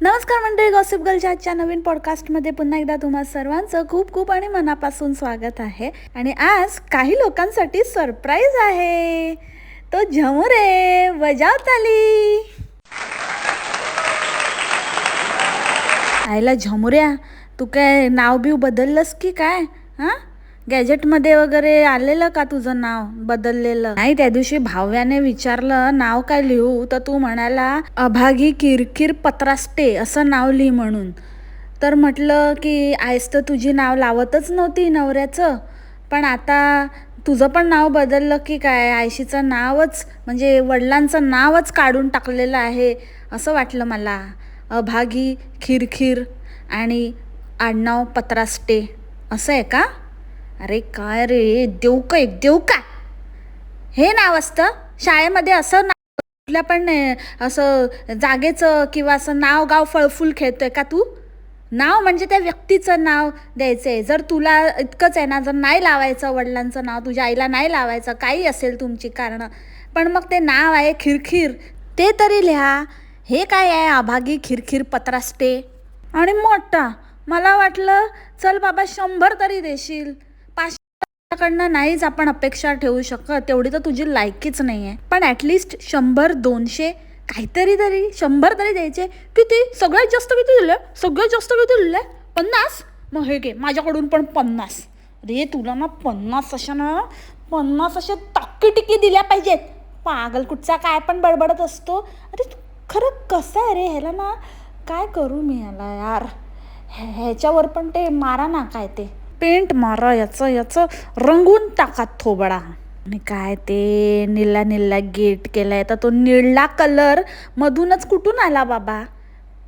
नमस्कार मंडळी गॉसिप गर्लच्या आजच्या नवीन पॉडकास्टमध्ये पुन्हा एकदा तुम्हा सर्वांचं खूप खूप आणि मनापासून स्वागत आहे. आणि आज काही लोकांसाठी सरप्राईज आहे. तो झमुरे बजावत आली आईला झमुऱ्या तू काय नाव बिव बदललंस की काय? हां? गॅजेटमध्ये वगैरे आलेलं का तुझं नाव बदललेलं? नाही त्या दिवशी भाव्याने विचारलं नाव काय लिहू? तर तू म्हणाला अभागी किरकिर पत्रास्टे असं नाव लिही म्हणून. तर म्हटलं की आयस तर तुझी नाव लावतच नव्हती नवऱ्याचं. पण आता तुझं पण नाव बदललं की काय? आयशीचं नावच म्हणजे वडिलांचं नावच काढून टाकलेलं आहे असं वाटलं मला. अभागी खिरखिर आणि आडनाव पत्रास्टे असं आहे का? अरे काय रे? देऊ का एक? देऊ का? हे नाव असतं? शाळेमध्ये असं नाव कुठल्या पण नाही, असं जागेचं किंवा असं नाव गाव फळफूल खेळतोय का तू? नाव म्हणजे त्या व्यक्तीचं नाव द्यायचं आहे जर तुला इतकंच आहे ना जर नाही लावायचं वडिलांचं नाव तुझ्या आईला नाही लावायचं काही असेल तुमची कारणं. पण मग ते नाव आहे खिरखिर. ते तरी लिहा. हे काय आहे? आभागी खिरखिर पत्रास्टे आणि मोठा. मला वाटलं चल बाबा शंभर तरी देशील. पाचशेकडनं नाहीच आपण अपेक्षा ठेवू शकत. तेवढी तर तुझी लायकीच नाही आहे पण ॲटलिस्ट शंभर दोनशे काहीतरी तरी शंभर तरी द्यायचे. किती? सगळ्यात जास्त किती दिलं? सगळ्यात जास्त किती दिलं? पन्नास? मग हे घे माझ्याकडून पण पन्नास. रे तुला ना पन्नास अशा ना पन्नास अशा टाकी टिकी दिल्या पाहिजेत. पागल कुठचा काय पण बडबडत असतो. अरे खरं कसं आहे रे? ह्याला ना काय करू मी ह्याला यार? ह्याच्यावर पण ते मारा ना काय ते. पेंट मारा याचं याचं रंगून टाका थोबडा. आणि काय ते निळा निळा गेट केलाय. तर तो निळा कलर मधूनच कुठून आला बाबा?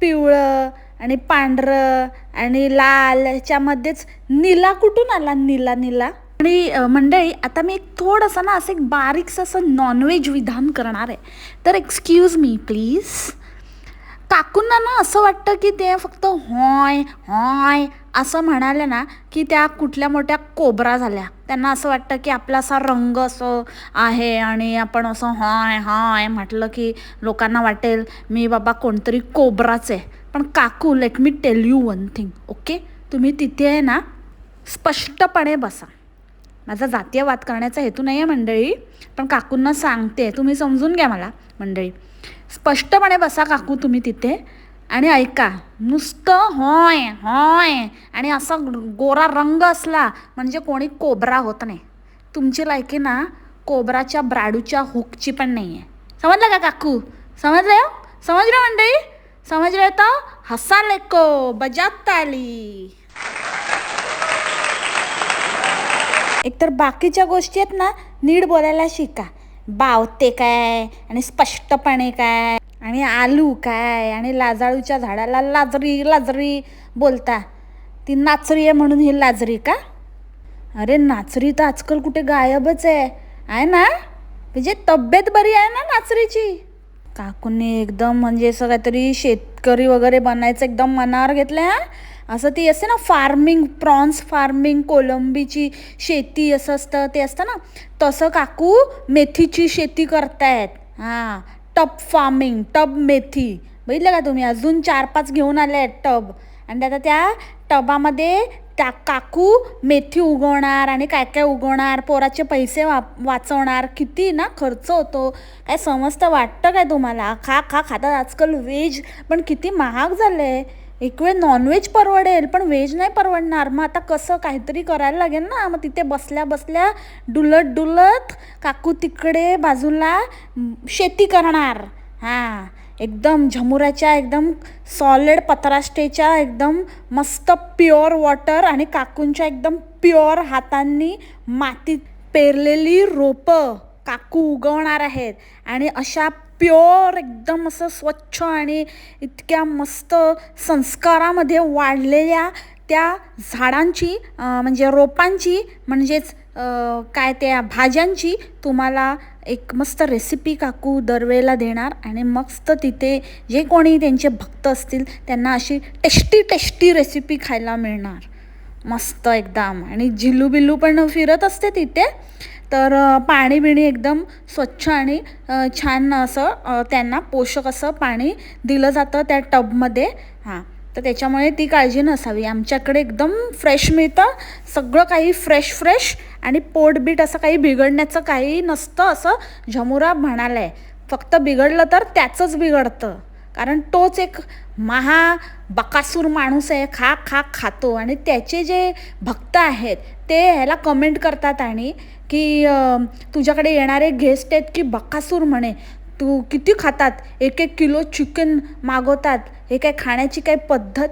पिवळं आणि पांढरं आणि लाल याच्यामध्येच निला कुठून आला? निला निला आणि मंडळी आता मी एक थोडंसं ना असं एक बारीकसं असं नॉनव्हेज विधान करणार आहे. तर एक्सक्यूज मी प्लीज काकूंना ना असं वाटतं की ते फक्त हॉय हॉय असं म्हणाल्या ना की त्या कुठल्या मोठ्या कोबरा झाल्या. त्यांना असं वाटतं की आपला असा रंग असं आहे आणि आपण असं हॉय हॉय म्हटलं की लोकांना वाटेल मी बाबा कोणतरी कोबराच आहे. पण काकू let me tell you one thing okay तुम्ही तिथे आहे ना स्पष्टपणे बसा. माझा जातीय वाद करण्याचा हेतू नाही आहे मंडळी पण काकूंना सांगते. तुम्ही समजून घ्या मला मंडळी. स्पष्टपणे बसा काकू तुम्ही तिथे. आणि ऐका नुसतं होय होय आणि असा गोरा रंग असला म्हणजे कोणी कोबरा होत नाही. तुमची लायकी ना कोबराच्या ब्राडूच्या हुकची पण नाही आहे समजलं का काकू? समजलं हो? समजलं मंडळी? समजलं तर हसा लेको बजात ताली. एकतर बाकीच्या गोष्टी आहेत ना नीट बोलायला शिका. बावते काय? आणि स्पष्टपणे काय? आणि आलू काय? आणि लाजाळूच्या झाडाला लाजरी लाजरी बोलता. ती नाचरी आहे म्हणून ही लाजरी का? अरे नाचरी तर आजकाल कुठे गायबच आहे. आहे ना? म्हणजे तब्येत बरी आहे ना नाचरीची? काकूने एकदम म्हणजे असं काहीतरी शेतकरी वगैरे बनायचं एकदम मनावर घेतलं हा? असं ती असते ना फार्मिंग प्रॉन्स फार्मिंग कोलंबीची शेती असं असतं ते असतं ना. तसं काकू मेथीची शेती करतायत. हां टब फार्मिंग टब मेथी. बघितलं का तुम्ही? अजून चार पाच घेऊन आले आहेत टब. आणि आता त्या टबामध्ये त्या काकू मेथी उगवणार आणि काय काय उगवणार पोराचे पैसे वा वाचवणार किती ना खर्च होतो. काय समजतं वाटतं काय तुम्हाला? खा खा खातात आजकाल व्हेज पण किती महाग झालं आहे एक वेळ नॉनव्हेज परवडेल पण व्हेज नाही परवडणार. मग आता कसं काहीतरी करायला लागेल ना? मग तिथे बसल्या बसल्या डुलत डुलत काकू तिकडे बाजूला शेती करणार. हां एकदम झमुराच्या एकदम सॉलिड पत्राष्टेच्या एकदम मस्त प्युअर वॉटर आणि काकूंच्या एकदम प्युअर हातांनी मातीत पेरलेली रोपं काकू उगवणार आहेत. आणि अशा प्युअर एकदम असं स्वच्छ आणि इतक्या मस्त संस्कारामध्ये वाढलेल्या त्या झाडांची म्हणजे रोपांची म्हणजेच काय त्या भाज्यांची तुम्हाला एक मस्त रेसिपी काकू दरवेळेला देणार आणि मस्त तिथे जे कोणी त्यांचे भक्त असतील त्यांना अशी टेस्टी टेस्टी रेसिपी खायला मिळणार. मस्त एकदम. आणि झिलू पण फिरत असते तिथे. तर पाणी बिणी एकदम स्वच्छ आणि छान असं त्यांना पोषक असं पाणी दिलं जातं त्या टबमध्ये. हां तर त्याच्यामुळे ती काळजी नसावी. आमच्याकडे एकदम फ्रेश मिळतं. सगळं काही फ्रेश फ्रेश आणि पोटबीट असं काही बिघडण्याचं काही नसतं असं झमुरा म्हणाला आहे फक्त बिघडलं तर त्याचंच बिघडतं. कारण तोच एक महा बकासूर माणूस आहे खा खा खातो. आणि त्याचे जे भक्त आहेत ते ह्याला कमेंट करतात आणि की तुझ्याकडे येणारे गेस्ट आहेत की बकासूर म्हणे. तू किती खातात? एक एक किलो चिकन मागवतात. हे काय खाण्याची काय पद्धत?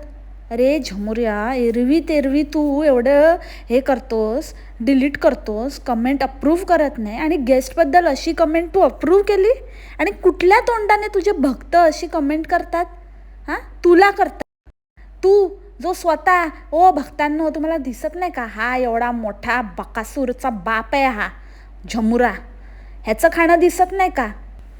अरे झमुर्या एरवी तेरवी तू एवढं हे करतोस डिलीट करतोस कमेंट अप्रूव्ह करत नाही. आणि गेस्टबद्दल अशी कमेंट तू अप्रूव्ह केली? आणि कुठल्या तोंडाने तुझे भक्त अशी कमेंट करतात? हां? तुला करतात. तू जो स्वतः ओ भक्तांनो तुम्हाला दिसत नाही का? हा एवढा मोठा बकासूरचा बाप आहे हा झमुरा. ह्याचं खाणं दिसत नाही का?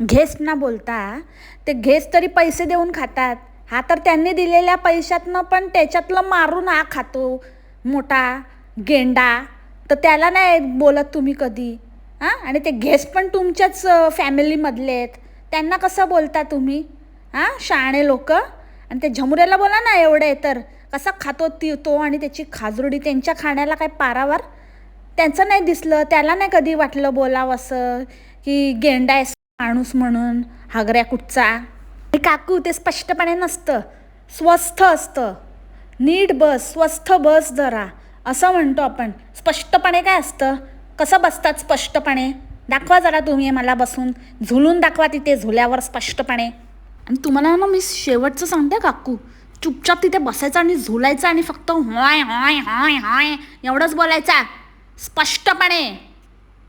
घेस्ट ना बोलता. ते घेस्ट तरी पैसे देऊन खातात. हा तर त्यांनी दिलेल्या पैशातनं पण त्याच्यातलं मारून हा खातो. मोठा गेंडा. तर त्याला नाही बोलत तुम्ही कधी. हां? आणि ते गेस्ट पण तुमच्याच फॅमिलीमधले आहेत. त्यांना कसं बोलता तुम्ही? हां? शाणे लोक? आणि ते झमुऱ्याला बोला ना एवढे तर कसा खातो ती तो आणि त्याची खाजरुडी त्यांच्या खाण्याला काय पारावर? त्यांचं नाही दिसलं त्याला नाही कधी वाटलं बोलावं असं की गेंडा आहे माणूस म्हणून हागऱ्या कुठचा? आणि काकू ते स्पष्टपणे नसतं. स्वस्थ असतं. नीट बस स्वस्थ बस जरा. असं म्हणतो आपण. स्पष्टपणे काय असतं? कसं बसतात स्पष्टपणे? दाखवा जरा तुम्ही मला बसून. झुलून दाखवा तिथे झुल्यावर स्पष्टपणे. आणि तुम्हाला ना मी शेवटचं सांगते काकू. चुपचाप तिथे बसायचं आणि झुलायचं आणि फक्त होय होय होय होय एवढंच बोलायचा. स्पष्टपणे.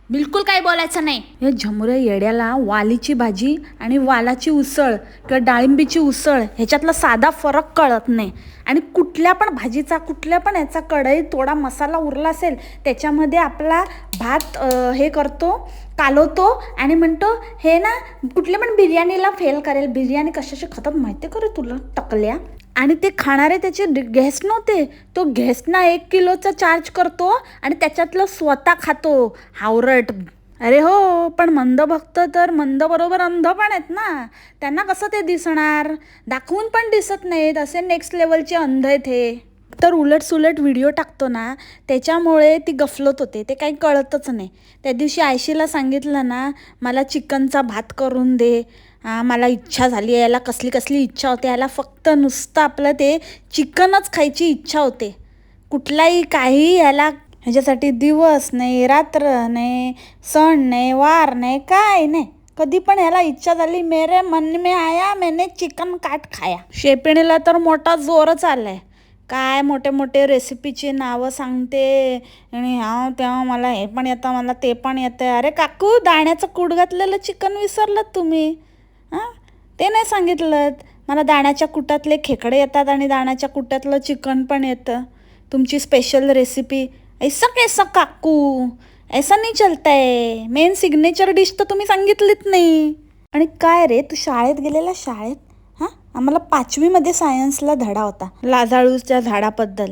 बिलकुल काही बोलायचं नाही. या झमुऱ्या येड्याला वालीची भाजी आणि वालाची उसळ किंवा डाळिंबीची उसळ ह्याच्यातला साधा फरक कळत नाही. आणि कुठल्या पण भाजीचा कुठल्या पण याचा कढई थोडा मसाला उरला असेल त्याच्यामध्ये आपला भात अ, हे करतो कालवतो आणि म्हणतो हे ना कुठल्या पण बिर्याणीला फेल करेल. बिर्याणी कशाशी खातात माहिती आहे तुला? टकल्या. आणि ते खाणारे त्याचे गेस्ट नव्हते. तो गेस्टना एक किलोचा चार्ज करतो आणि त्याच्यातलं स्वतः खातो. हावरट. अरे हो पण मंद भक्त तर मंद बरोबर अंध पण आहेत ना. त्यांना कसं ते दिसणार? दाखवून पण दिसत नाहीत. असे नेक्स्ट लेवलचे अंध आहेत हे. तर उलट सुलट व्हिडिओ टाकतो ना त्याच्यामुळे ती गफलत होते. ते काही कळतच नाही. त्या दिवशी आयशीला सांगितलं ना मला चिकनचा भात करून दे. मला इच्छा झाली आहे याला कसली कसली इच्छा होते याला फक्त नुसतं आपलं ते चिकनच खायची इच्छा होते. कुठलाही काही याला ह्याच्यासाठी दिवस नाही रात्र नाही सण नाही वार नाही काय नाही. कधी पण ह्याला इच्छा झाली मेरे मन में आया मैंने चिकन काट खाया. शेपिणीला तर मोठा जोरच आलाय. काय मोठे मोठे रेसिपीची नावं सांगते. आणि हा तेव्हा मला हे पण येतं मला ते पण येतं अरे काकू दाण्याचं कूड घातलेलं चिकन विसरलं तुम्ही. हां? ते नाही सांगितलं मला दाण्याच्या कुटातले खेकडे येतात आणि दाण्याच्या कुटातलं चिकन पण येतं. तुमची स्पेशल रेसिपी ऐसा कैसा काकू? ऐसा नाही चलता मेन सिग्नेचर डिश तर तुम्ही सांगितलीच नाही. आणि काय रे तू शाळेत गेलेला शाळेत? हां? आम्हाला पाचवीमध्ये सायन्सला धडा होता. लाजाळूच्या झाडाबद्दल.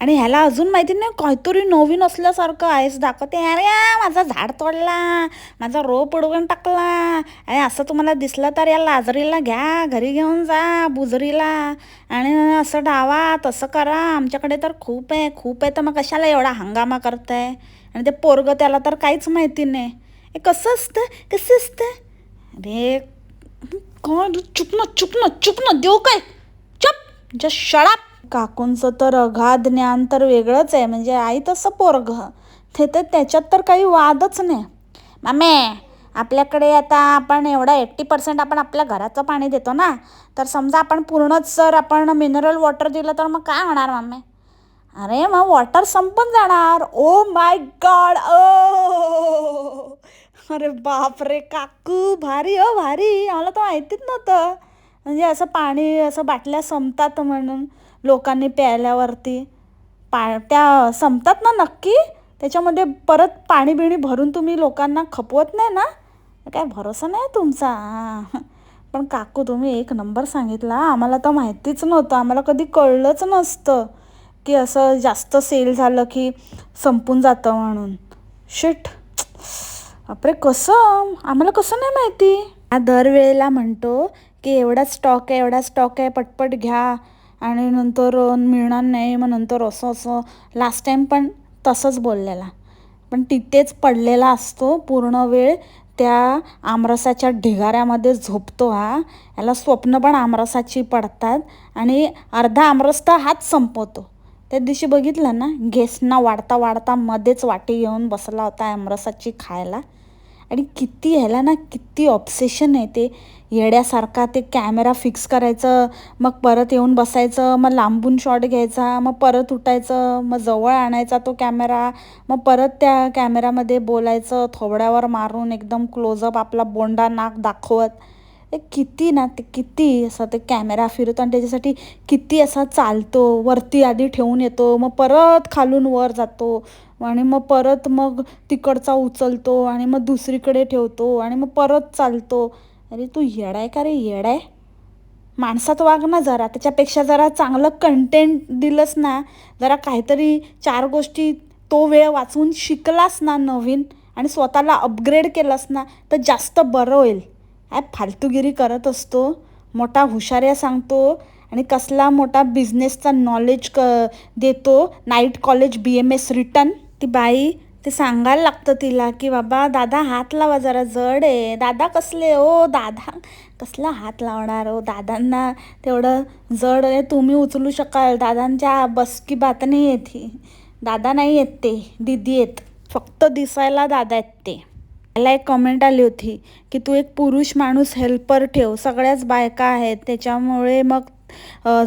आणि ह्याला अजून माहिती नाही काहीतरी नवीन असल्यासारखं आहेस दाखवते. अरे माझा झाड तोडला माझा रोप उडवून टाकला. अरे असं तुम्हाला दिसलं तर या लाजरीला घ्या घरी घेऊन जा बुजरीला. आणि असं डावा तसं करा. आमच्याकडे तर खूप आहे खूप आहे. तर मग कशाला एवढा हंगामा करताय? आणि ते पोरगं त्याला तर काहीच माहिती नाही. हे कसं असतं? कसं असतं? अरे काय रे, चुप ना चुप ना चुप ना. देऊ काय? चुप. जस्ट शळाप काकूंचं तर अगाध ज्ञान तर वेगळंच आहे. म्हणजे आई तसं पोरग. ते तर त्याच्यात तर काही वादच नाही. मामे आपल्याकडे आता आपण एवढा एट्टी पर्सेंट आपण आपल्या घराचं पाणी देतो ना? तर समजा आपण पूर्णच जर आपण मिनरल वॉटर दिलं तर मग काय होणार मामे? अरे मग वॉटर संपून जाणार. Oh my god oh! अरे बाप रे काकू भारी ओ भारी. मला तर माहितीच नव्हतं. म्हणजे असं पाणी असं बाटल्या संपतात म्हणून. लोकांनी प्यायल्यावरती पा त्या संपतात ना नक्की? त्याच्यामध्ये परत पाणी बिणी भरून तुम्ही लोकांना खपवत नाही ना? काय भरोसा नाही तुमचा? हां. पण काकू तुम्ही एक नंबर सांगितला. आम्हाला तर माहितीच नव्हतं. आम्हाला कधी कळलंच नसतं की असं जास्त सेल झालं की संपून जातं म्हणून. शिट. बापरे कसं? आम्हाला कसं नाही माहिती? हा दरवेळेला म्हणतो की एवढा स्टॉक आहे एवढा स्टॉक आहे पटपट घ्या. आणि नंतर मिळणार नाही मग नंतर असं असं. लास्ट टाईम पण तसंच बोललेला. पण तिथेच पडलेला असतो पूर्ण वेळ त्या आमरसाच्या ढिगाऱ्यामध्ये झोपतो हा. याला स्वप्न पण आमरसाची पडतात आणि अर्धा आमरस तर हाच संपवतो. त्या दिवशी बघितलं ना गेस्टना वाढता वाढता मध्येच वाटी येऊन बसला होता आमरसाची खायला. आणि किती ह्याला ना किती ऑब्सेशन आहे ते. येड्यासारखा ते कॅमेरा फिक्स करायचं मग परत येऊन बसायचं मग लांबून शॉट घ्यायचा मग परत उठायचं मग जवळ आणायचा तो कॅमेरा मग परत त्या कॅमेरामध्ये बोलायचं थोबड्यावर मारून एकदम क्लोजअप आपला बोंडा नाक दाखवत. ते किती ना ते किती असं ते कॅमेरा फिरतो आणि त्याच्यासाठी किती असा चालतो. वरती आधी ठेवून येतो मग परत खालून वर जातो आणि मग परत मग तिकडचा उचलतो आणि मग दुसरीकडे ठेवतो आणि मग परत चालतो. अरे तू येडाय का रे? येडाय? माणसात वाग ना जरा. त्याच्यापेक्षा जरा चांगलं कंटेंट दिलंस ना जरा काहीतरी चार गोष्टी तो वेळ वाचून शिकलास ना नवीन आणि स्वतःला अपग्रेड केलास ना तर जास्त बरं होईल. ॲप फालतूगिरी करत असतो मोठा हुशाऱ्या सांगतो आणि कसला मोठा बिझनेसचा नॉलेज क देतो. Night college B M S return ती बाई ते सांगायला लागतं तिला की बाबा दादा हात लावा जरा जड आहे. दादा कसले ओ दादा कसला हात लावणार ओ दादांना तेवढं जड आहे तुम्ही उचलू शकाल. दादांच्या बस की बात नाही येत ही. दादा नाही येत ते. दिदी येत. फक्त दिसायला दादा आहेत ते. मला एक कमेंट आली होती की तू एक पुरुष माणूस हेल्पर ठेव. सगळ्याच बायका आहेत. त्याच्यामुळे मग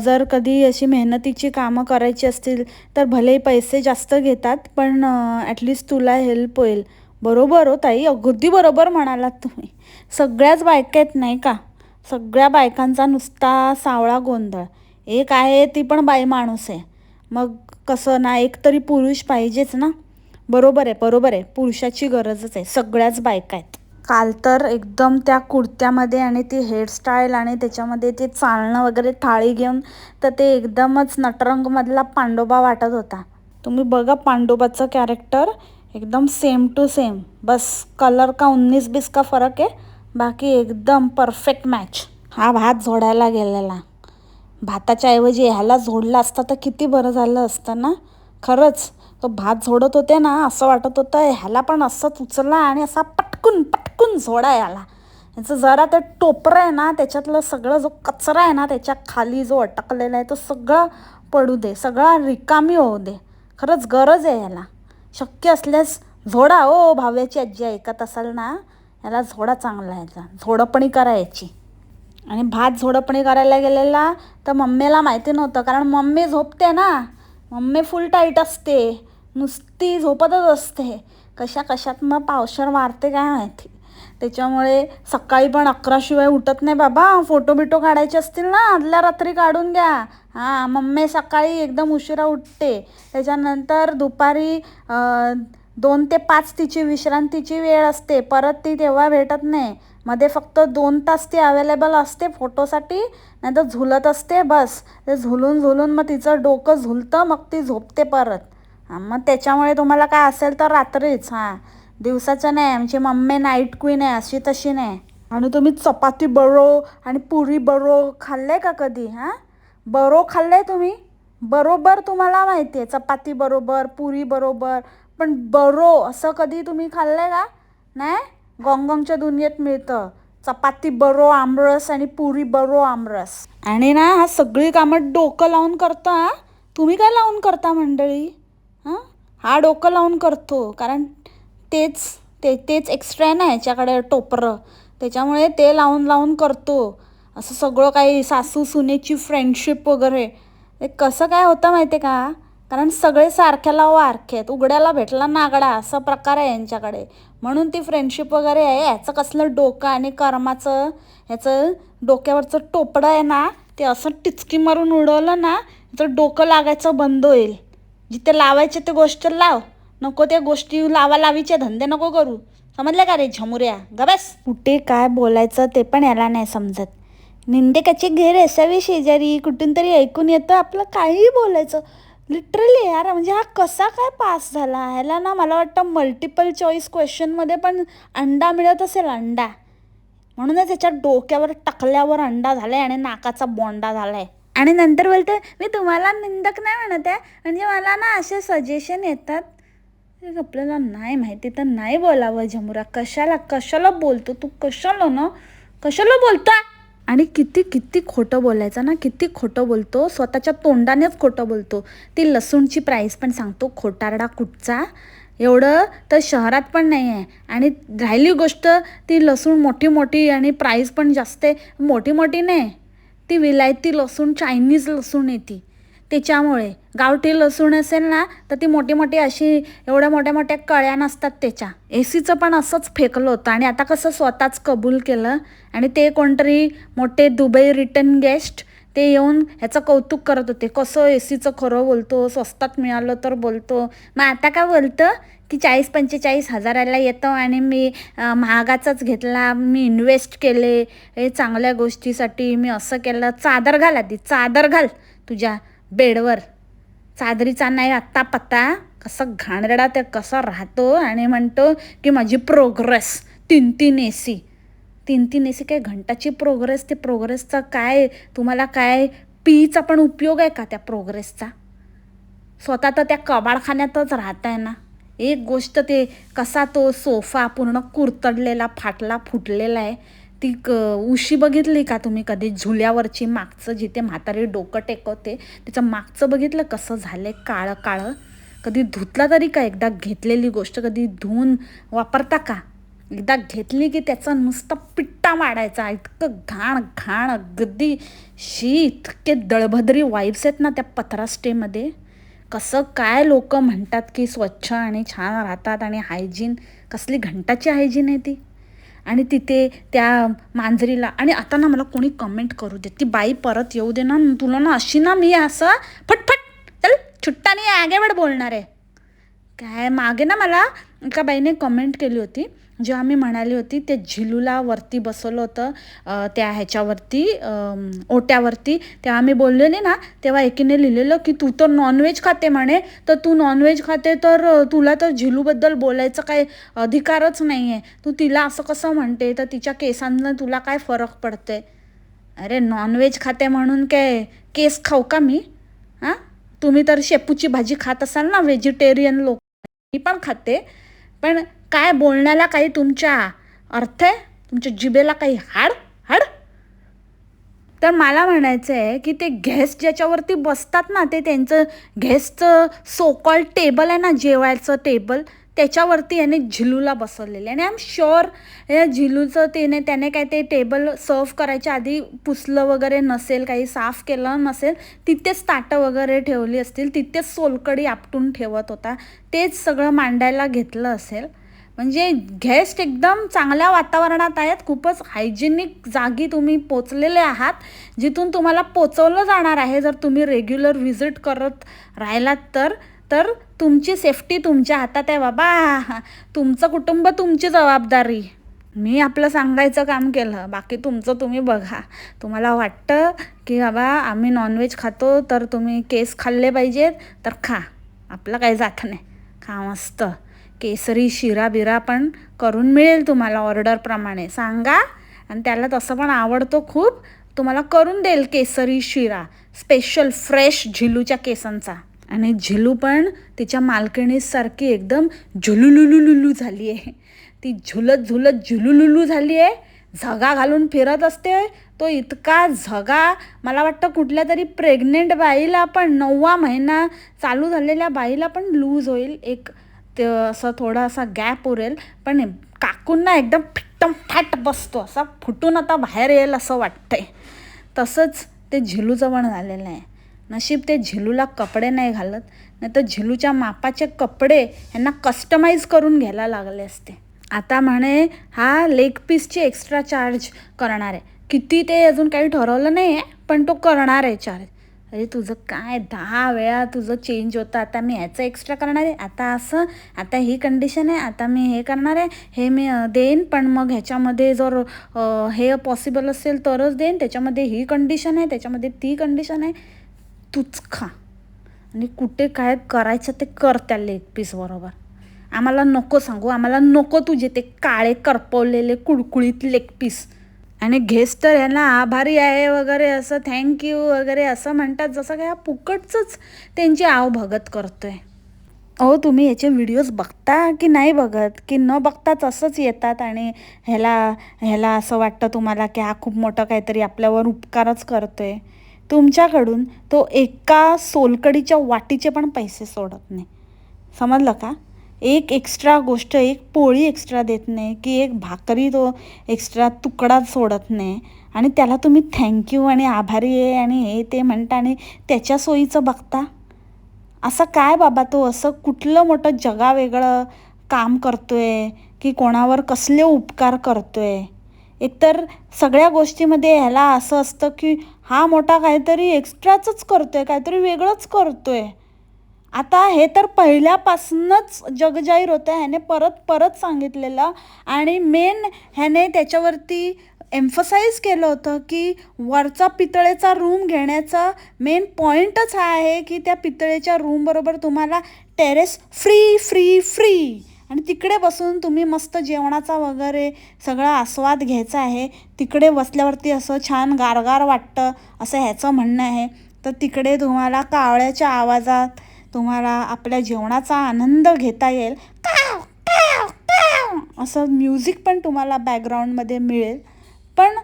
जर कधी अशी मेहनतीची कामं करायची असतील तर भले पैसे जास्त घेतात पण ॲटलिस्ट तुला हेल्प होईल. बरोबर हो ताई? अगदी बरोबर म्हणालात तुम्ही. सगळ्याच बायका आहेत नाही का? सगळ्या बायकांचा नुसता सावळा गोंधळ. एक आहे ती पण बाई माणूस आहे. मग कसं ना एक तरी पुरुष पाहिजेच ना? बरोबर आहे बरोबर आहे. पुरुषाची गरजच आहे. सगळ्याच बायका आहेत. काल तर एकदम त्या कुर्त्यामध्ये आणि ती हेअरस्टाईल आणि त्याच्यामध्ये ते चालणं वगैरे थाळी घेऊन तर ते एकदमच नटरंगमधला पांडोबा वाटत होता. तुम्ही बघा पांडोबाचं कॅरेक्टर एकदम सेम टू सेम बस कलर का उन्नीस बीस का फरक आहे? बाकी एकदम परफेक्ट मॅच हा भात जोडायला गेलेला. भाताच्या ऐवजी ह्याला झोडला असता तर किती बरं झालं असतं ना? खरंच. तो भात झोडत होते ना असं वाटत होतं ह्याला पण असंच उचलला आणि असा पटकून पटकून झोडा याला. याचं जरा ते टोपरं आहे ना त्याच्यातलं सगळं जो कचरा आहे ना त्याच्याखाली जो अटकलेला आहे तो सगळं पडू दे सगळा रिकामी होऊ दे. खरंच गरज आहे याला. शक्य असल्यास झोडा ओ भाव्याची आजी ऐकत असाल ना याला झोडा चांगला याचा झोडपणी करायची. आणि भात झोडपणी करायला गेलेला तर मम्मीला माहिती नव्हतं कारण मम्मी झोपते ना. मम्मी फुल टाईट असते. नुसती झोपतच असते. कशा कशात मग पावशर मारते काय माहिती. त्याच्यामुळे सकाळी पण अकराशिवाय उठत नाही बाबा. फोटो बिटो काढायचे असतील ना आदल्या रात्री काढून घ्या. हां मम्मी सकाळी एकदम उशिरा उठते. त्याच्यानंतर दुपारी दोन ते पाच तिची विश्रांतीची वेळ असते. परत ती तेव्हा भेटत नाही. मध्ये फक्त दोन तास ती अवेलेबल असते फोटोसाठी नाही तर झुलत असते बस. ते झुलून झुलून मग तिचं डोकं झुलतं मग ती झोपते परत. मग त्याच्यामुळे तुम्हाला काय असेल तर रात्रीच हां. दिवसाचं नाही आमची मम्मी नाईट क्वीन आहे अशी तशी नाही. आणि तुम्ही चपाती बरो आणि पुरी बरो खाल्ले का कधी हां? बरो खाल्लंय तुम्ही? बरोबर तुम्हाला माहिती आहे चपाती बरोबर पुरी बरोबर पण बरो असं कधी तुम्ही खाल्लंय का? नाही? गोंगोंगच्या दुनियेत मिळतं. चपाती बरो आमरस आणि पुरी बरो आमरस. आणि ना हा सगळी कामं डोकं लावून करतो तुम्ही काय लावून करता मंडळी? हां? हा डोकं लावून करतो. कारण तेच ते तेच एक्स्ट्रा आहे ना याच्याकडे टोपरं. त्याच्यामुळे ते लावून लावून करतो. असं सगळं काही सासू सुनेची फ्रेंडशिप वगैरे. ते कसं काय होतं माहिती आहे का? कारण सगळे सारख्याला वारखे आहेत. उघड्याला भेटला नागडा असा प्रकार आहे यांच्याकडे. म्हणून ती फ्रेंडशिप वगैरे आहे. याचं कसलं डोकं आणि कर्माचं ह्याचं डोक्यावरचं टोपडं आहे ना ते असं टिचकी मारून उडवलं ना तर डोकं लागायचं बंद होईल. जिथे लावायचे ते गोष्ट लाव. नको त्या गोष्टी लावा लावीचे धंदे नको करू. समजले का रे झमुऱ्या? गबस कुठे काय बोलायचं ते पण याला नाही समजत. निंदेकाचे घेर असावे शेजारी कुठून तरी ऐकून येतं आपलं काहीही बोलायचं. लिटरली यार म्हणजे हा कसा काय पास झाला? ह्याला ना मला वाटतं मल्टिपल चॉईस क्वेश्चनमध्ये पण अंडा मिळत असेल अंडा. म्हणूनच त्याच्या डोक्यावर टाकल्यावर अंडा झाला आहे आणि नाकाचा बोंडा झाला आहे आणि नंतर बोलते मी तुम्हाला निंदक नाही म्हणत आहे म्हणजे मला ना असे सजेशन येतात. आपल्याला नाही माहिती तर नाही बोलावं जमुरा कशाला कशाला बोलतो तू? कशाला ना? कशाला बोलतो आणि किती किती खोटं बोलायचं ना? किती खोटं बोलतो? स्वतःच्या तोंडानेच खोटं बोलतो. ती लसूणची प्राईस पण सांगतो खोटारडा कुठचा? एवढं तर शहरात पण नाही आहे आणि राहिली गोष्ट ती लसूण मोठी मोठी आणि प्राईस पण जास्त आहे. मोठी मोठी नाही. ती विलायती लसूण चायनीज लसूण येते त्याच्यामुळे गावठी लसूण असेल ना तर ती मोठी मोठी अशी एवढ्या मोठ्या मोठ्या कळ्या नसतात त्याच्या. ए सीचं पण असंच फेकलं होतं आणि आता कसं स्वतःच कबूल केलं आणि ते कोणतरी मोठे दुबई रिटर्न गेस्ट ते येऊन ह्याचं कौतुक करत होते. कसं ए सीचं खरं बोलतो स्वस्तात मिळालं तर बोलतो. मग आता काय बोलतं? की चाळीस पंचेचाळीस हजाराला येतो आणि मी महागाचाच घेतला मी इन्व्हेस्ट केले हे चांगल्या गोष्टीसाठी मी असं केलं. चादर घाल आधी चादर घाल तुझ्या बेडवर. चादरीचा नाही आत्ता पत्ता. कसं घाणरडा ते कसा राहतो आणि म्हणतो की माझी प्रोग्रेस तीन तीन ए सी तीन तीन ए सी काय घंटाची प्रोग्रेस ते प्रोग्रेसचा काय तुम्हाला काय पीचा पण उपयोग आहे का त्या प्रोग्रेसचा स्वतः तर त्या कबाडखान्यातच राहत आहे ना. एक गोष्ट ते कसा तो सोफा पूर्ण कुरतडलेला फाटला फुटलेला आहे ती क उशी बघितली का तुम्ही कधी झुल्यावरची मागचं जिथे म्हातारी डोकं टेकवते तिचं मागचं बघितलं कसं झालंय काळं काळं? कधी धुतला तरी का एकदा घेतलेली गोष्ट कधी धुवून वापरता का? एकदा घेतली की त्याचा नुसता पिट्टा मारायचा इतकं घाण घाण अगदी शी इतके दळभद्री वाईब्स आहेत ना त्या पत्रा स्टेमध्ये कसं काय लोक म्हणतात की स्वच्छ आणि छान राहतात आणि हायजीन कसली घंटाची हायजीन आहे ती? आणि तिथे त्या मांजरीला आणि आता ना मला कोणी कमेंट करू दे. ती बाई परत येऊ दे ना. तुला ना अशी ना मी असं फटफट चल छुट्टाने आगेवड बोलणार आहे. काय मागे ना मला एका बाईने कमेंट केली होती. जेव्हा आम्ही म्हणाली होती ते झिलूला वरती बसवलं होतं त्या ह्याच्यावरती ओट्यावरती तेव्हा आम्ही बोललेली ना तेव्हा एकीने लिहिलेलं की तू तर नॉनव्हेज खाते म्हणे तर तू नॉनव्हेज खाते तर तुला तर झिलूबद्दल बोलायचं काही अधिकारच नाही आहे तू तिला असं कसं म्हणते? तर तिच्या केसांना तुला काय फरक पडते अरे नॉनव्हेज खाते म्हणून काय केस खाऊ का मी? हां? तुम्ही तर शेपूची भाजी खात असाल ना व्हेजिटेरियन लोक मी पण खाते. पण काय बोलण्याला काही तुमच्या अर्थ आहे? तुमच्या जिबेला काही हाड? हाड? तर मला म्हणायचं आहे की ते गॅस ज्याच्यावरती बसतात ना ते त्यांचं गॅसचं सोकॉल टेबल आहे ना जेवायचं टेबल त्याच्यावरती याने झिलूला बसवलेले आणि आय एम शुअर या झिलूचं त्याने त्याने काय ते टेबल सर्व करायच्या आधी पुसलं वगैरे नसेल काही साफ केलं नसेल तिथेच ताटं वगैरे ठेवली असतील तिथेच सोलकडी आपटून ठेवत होता. तेच सगळं मांडायला घेतलं असेल. म्हणजे गेस्ट एकदम चांगल्या वातावरणात आहेत. खूपच हायजेनिक जागी तुम्ही पोचलेले आहात. जिथून तुम्हाला पोचवलं जाणार आहे. जर तुम्ही रेग्युलर व्हिजिट करत राहिलात तर तर तुमची सेफ्टी तुमच्या हातात आहे. बाबा तुमचं कुटुंब तुमची जबाबदारी. मी आपलं सांगायचं काम केलं. बाकी तुमचं तुम्ही बघा. तुम्हाला वाटतं की बाबा आम्ही नॉनव्हेज खातो तर तुम्ही केस खाल्ले पाहिजेत तर खा. आपलं काही जात नाही. खा मस्त. केसरी शिरा बिरा पण करून मिळेल तुम्हाला ऑर्डरप्रमाणे सांगा. आणि त्याला तसं पण आवडतो खूप. तुम्हाला करून देईल केसरी शिरा. स्पेशल फ्रेश झिलूच्या केसांचा. आणि झिलू पण तिच्या मालकिणीसारखी एकदम झुलुलुलुलुलू झाली आहे ती झुलत झुलत झुलुलुलू झाली आहे झगा घालून फिरत असते. तो इतका झगा. मला वाटतं कुठल्या तरी प्रेग्नेंट बाईला पण नववा महिना चालू झालेल्या बाईला पण लूज होईल. एक ते असं थोडा असा गॅप उरेल. पण काकूंना एकदम फिट्टम फॅट बसतो. असा फुटून आता बाहेर येईल असं वाटतंय. तसंच ते झिलूचं पण झालेलं आहे. नशीब ते झिलूला कपडे नाही घालत. नाही तर झिलूच्या मापाचे कपडे यांना कस्टमाइज करून घ्यायला लागले असते. आता म्हणे हा लेग पीसची एक्स्ट्रा चार्ज करणार आहे. किती ते अजून काही ठरवलं नाही आहे पण तो करणार आहे चार्ज अरे तुझं काय? दहा वेळा तुझं चेंज होतं. आता मी ह्याचं एक्स्ट्रा करणार आहे. आता असं आता ही कंडिशन आहे. आता मी हे करणार आहे. हे मी देईन. पण मग ह्याच्यामध्ये जर हे पॉसिबल असेल तरच देईन. त्याच्यामध्ये ही कंडिशन आहे. त्याच्यामध्ये ती कंडिशन आहे. तूच खा. आणि कुठे काय करायचं ते कर त्या लेग पीस बरोबर. आम्हाला नको सांगू. आम्हाला नको तुझे ते काळे करपवलेले कुळकुळीत लेग पीस आणि घेस तर ह्यांना आभारी आहे वगैरे असं थँक्यू वगैरे असं म्हणतात जसं काय हा फुकटचंच त्यांची आव भगत करतोय. अहो तुम्ही याचे व्हिडिओज बघता की नाही बघत? की न बघताच असंच येतात आणि ह्याला ह्याला असं वाटतं तुम्हाला की हा खूप मोठं काहीतरी आपल्यावर उपकारच करतोय? तुमच्याकडून तो एका सोलकडीच्या वाटीचे पण पैसे सोडत नाही. समजलं का? एक एक्स्ट्रा गोष्ट एक पोळी एक्स्ट्रा देत नाही की एक भाकरी तो एक्स्ट्रा तुकडा सोडत नाही. आणि त्याला तुम्ही थँक्यू आणि आभारी आहे आणि हे ते म्हणता आणि त्याच्या सोयीचं बघता. असं काय बाबा तो असं कुठलं मोठं जगावेगळं काम करतोय की कोणावर कसले उपकार करतोय. एकतर सगळ्या गोष्टीमध्ये ह्याला असं असतं की हा मोठा काहीतरी एक्स्ट्राचंच करतोय काहीतरी वेगळंच करतोय. आता हे तर पहिल्यापासूनच जगजाहीर होतं. ह्याने परत परत सांगितलेलं. आणि मेन ह्याने त्याच्यावरती एम्फसाईज केलं होतं की वरचा पितळेचा रूम घेण्याचा मेन पॉईंटच हा आहे की त्या पितळेच्या रूमबरोबर तुम्हाला टेरेस फ्री फ्री फ्री आणि तिकडे बसून तुम्ही मस्त जेवणाचा वगैरे सगळा आस्वाद घ्यायचा आहे. तिकडे बसल्यावरती असं छान गारगार वाटतं असं ह्याचं म्हणणं आहे. तर तिकडे तुम्हाला कावळ्याच्या आवाजात तुम्हाला आपल्या जेवणाचा आनंद घेता येईल. असं म्युझिक पण तुम्हाला बॅकग्राऊंडमध्ये मिळेल. पण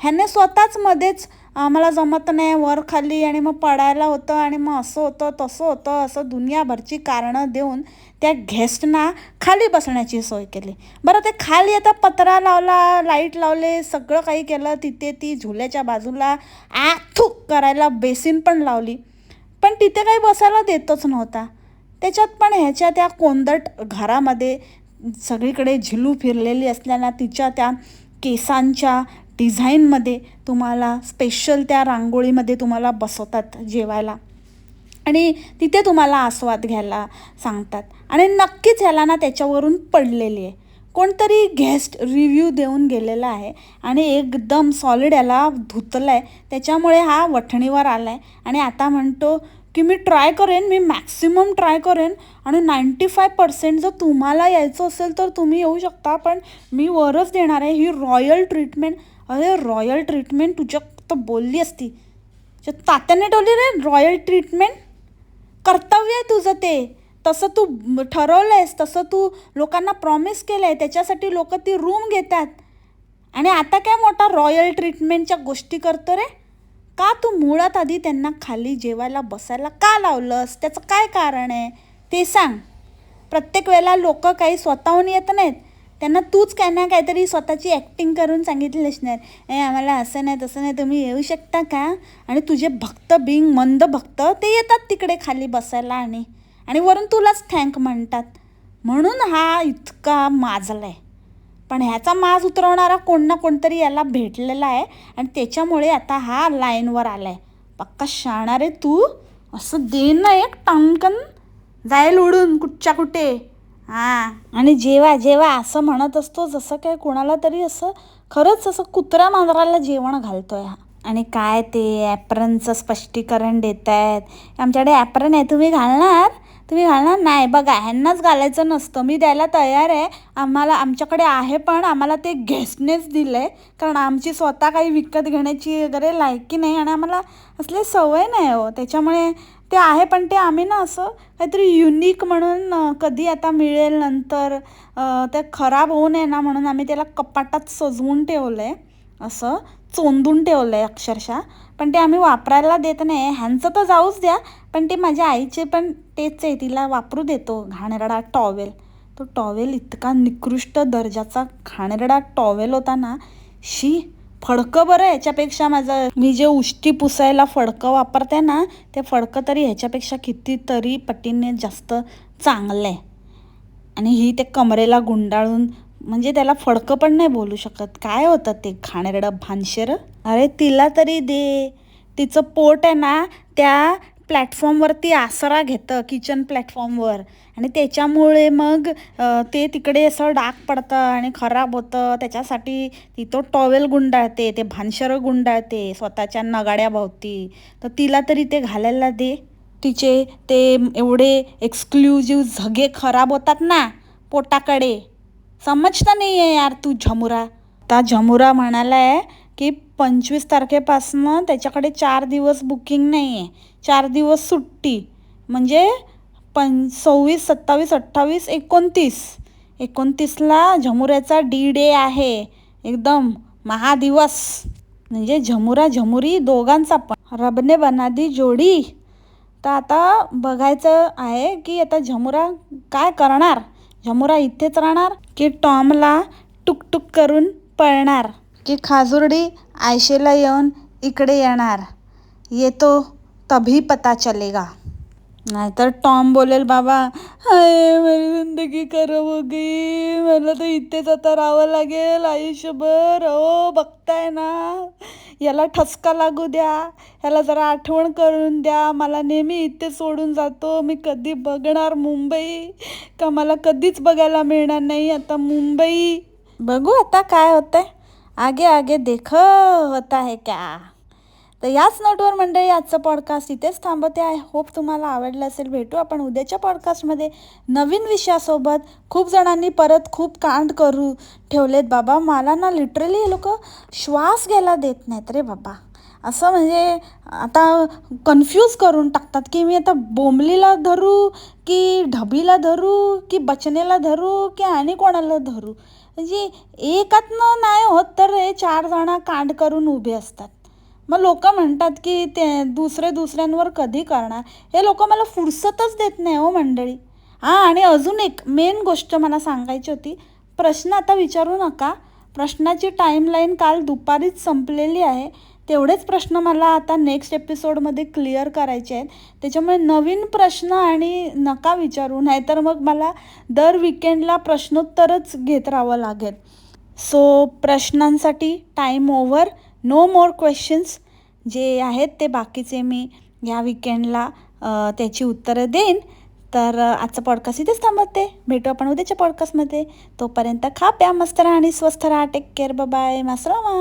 ह्याने स्वतःच मध्येच आम्हाला जमत नाही. वर खाली आणि मग पडायला होतं आणि मग असं होतं तसं होतं असं दुनियाभरची कारणं देऊन त्या गेस्टना खाली बसण्याची सोय केली. बरं ते खाली आता पत्रा लावला लाइट लावले सगळं काही केलं तिथे ती झुल्याच्या बाजूला थूक करायला बेसिन पण लावली. पण तिथे काही बसायला देतच नव्हता. त्याच्यात पण ह्याच्या त्या कोंदट घरामध्ये सगळीकडे झिलू फिरलेली असल्यानं तिच्या त्या केसांच्या डिझाईनमध्ये तुम्हाला स्पेशल त्या रांगोळीमध्ये तुम्हाला बसवतात जेवायला. आणि तिथे तुम्हाला आस्वाद घ्यायला सांगतात. आणि नक्कीच ह्याला ना त्याच्यावरून पडलेली आहे. कोणतरी गेस्ट रिव्ह्यू देऊन गेलेला आहे आणि एकदम सॉलिड याला धुतलं आहे त्याच्यामुळे हा वठणीवर आला आहे आणि आता म्हणतो की मी ट्राय करेन मी मॅक्सिमम ट्राय करेन आणि नाईंटी फाय पर्सेंट जर तुम्हाला यायचं असेल तर तुम्ही येऊ शकता पण मी वरच देणार आहे. ही रॉयल ट्रीटमेंट अरे रॉयल ट्रीटमेंट तुझ्या तर बोलली असती. तात्याने ठेवली रे रॉयल ट्रीटमेंट कर्तव्य आहे तुझं ते. तसं तू ठरवलं आहेस तसं तू लोकांना प्रॉमिस केलं आहे त्याच्यासाठी लोक ती रूम घेतात. आणि आता काय मोठा रॉयल ट्रीटमेंटच्या गोष्टी करतो रे? का तू मुळात आधी त्यांना खाली जेवायला बसायला का लावलंस? त्याचं काय कारण आहे? ते सांग. प्रत्येक वेळेला लोक काही स्वतःहून येत नाहीत. त्यांना तूच काय ना काहीतरी स्वतःची ॲक्टिंग करून सांगितली असणार. ए आम्हाला असं नाही तसं नाही तुम्ही येऊ शकता का? आणि तुझे भक्त बिंग मंद भक्त ते येतात तिकडे खाली बसायला आणि आणि वरून तुलाच थँक म्हणतात. म्हणून हा इतका माजला आहे पण ह्याचा माज उतरवणारा कोण ना कोणतरी याला भेटलेला आहे आणि त्याच्यामुळे आता हा लाईनवर आला आहे पक्का शाणार आहे तू. असं दे ना एक टांकन जाईल उडून कुठच्या कुठे. हां. आणि जेवा जेवा असं म्हणत असतो जसं काय कोणाला तरी असं खरंच असं कुत्रा मांजराला जेवण घालतोय हा. आणि काय ते ॲप्रनचं स्पष्टीकरण देत आहेत आमच्याकडे ॲप्रन आहे तुम्ही घालणार? तुम्ही घालणार? नाही. बघा ह्यांनाच घालायचं नसतं. मी द्यायला तयार आहे. आम्हाला आमच्याकडे आहे पण आम्हाला ते घेसनेच दिलं आहे कारण आमची स्वतः काही विकत घेण्याची वगैरे लायकी नाही आणि आम्हाला असले सवय नाही हो. त्याच्यामुळे ते आहे पण ते आम्ही ना असं काहीतरी युनिक म्हणून कधी आता मिळेल नंतर ते खराब होऊ नये ना म्हणून आम्ही त्याला कपाटात सजवून ठेवलं आहे असं. चोंदून ठेवलं आहे अक्षरशः. पण ते आम्ही वापरायला देत नाही. ह्यांचं तर जाऊच द्या. पण ते माझ्या आईचे पण तेच आहे. तिला वापरू देतो घाणेरडा टॉवेल. तो टॉवेल इतका निकृष्ट दर्जाचा घाणेरडा टॉवेल होता ना शी फडकं बरं ह्याच्यापेक्षा माझं. मी जे उष्टी पुसायला फडकं वापरते ना ते फडकं तरी ह्याच्यापेक्षा कितीतरी पटीने जास्त चांगलं आहे आणि ही ते कमरेला गुंडाळून म्हणजे त्याला फडकं पण नाही बोलू शकत. काय होतं ते? घाणेरडं भानशेर? अरे तिला तरी दे. तिचं पोट आहे ना त्या प्लॅटफॉर्मवरती आसरा घेतं किचन प्लॅटफॉर्मवर. आणि त्याच्यामुळे मग ते तिकडे असं डाग पडतं आणि खराब होतं. त्याच्यासाठी ती तो टॉवेल गुंडाळते ते भानशरं गुंडाळते स्वतःच्या नगाड्याभोवती. तर तिला तरी ते घालायला दे. तिचे ते एवढे एक्सक्लुझिव्ह झगे खराब होतात ना पोटाकडे. समजता नाही आहे यार तू झमुरा. आता झमुरा आहे की पंचवीस तारखेपासनं त्याच्याकडे चार दिवस बुकिंग नाही आहे. चार दिवस सुट्टी. म्हणजे पं सव्वीस सत्तावीस अठ्ठावीस एकोणतीस. एकोणतीसला झमुऱ्याचा डी डे आहे. एकदम महादिवस. म्हणजे झमुरा झमुरी दोघांचा पण. रबने बनादी जोडी. तर आता बघायचं आहे की आता झमुरा काय करणार? झमुरा इथेच राहणार की टॉमला टुकटुक करून पळणार की खाजुर्डी आयशेला येऊन इकडे येणार. येतो तभी पता चलेगा. नाहीतर टॉम बोलेल बाबा हाय मेरी जिंदगी खराब हो गई. मला तर इथेच आता राहावं लागेल आयुष्यभर. हो बघताय ना. याला ठसका लागू द्या. ह्याला जरा आठवण करून द्या. मला नेहमी इथे सोडून जातो. मी कधी बघणार मुंबई? का मला कधीच बघायला मिळणार नाही आता मुंबई? बघू आता काय होतंय. आगे आगे देख होता है क्या. तर याच नोटवर मंडळी आजचं पॉडकास्ट इथेच थांबवते. आहे होप तुम्हाला आवडलं असेल. भेटू आपण उद्याच्या पॉडकास्टमध्ये नवीन विषयासोबत. खूप जणांनी परत खूप कांड करू ठेवलेत. बाबा मला ना लिटरली हे लोक श्वास घ्यायला देत नाहीत रे बाबा. असं म्हणजे आता कन्फ्यूज करून टाकतात की मी आता बोंबलीला धरू की ढबीला धरू की बचनेला धरू की आणि कोणाला धरू. म्हणजे एकातनं नाही होत तर हे चार जण कांड करून उभे असतात. मग लोक म्हणतात की ते दुसरे दुसऱ्यांवर कधी करणार? हे लोक मला फुरसतच देत नाही हो मंडळी. हां आणि अजून एक मेन गोष्ट मला सांगायची होती. प्रश्न आता विचारू नका. प्रश्नाची टाईमलाईन काल दुपारीच संपलेली आहे. तेवढेच प्रश्न मला आता नेक्स्ट एपिसोडमध्ये क्लिअर करायचे आहेत. त्याच्यामुळे नवीन प्रश्न आणि नका विचारू. नाहीतर मग मला दर विकेंडला प्रश्नोत्तरच घेत राहावं लागेल. सो प्रश्नांसाठी time over no more questions जे आहेत ते बाकीचे मी या विकेंडला त्याची उत्तरं देईन. तर आजचं पॉडकास्ट इथेच थांबवते. भेटू आपण उद्याच्या पॉडकास्टमध्ये तोपर्यंत खा प्या मस्त राहा आणि स्वस्थ राहा. Take care bye मासरामा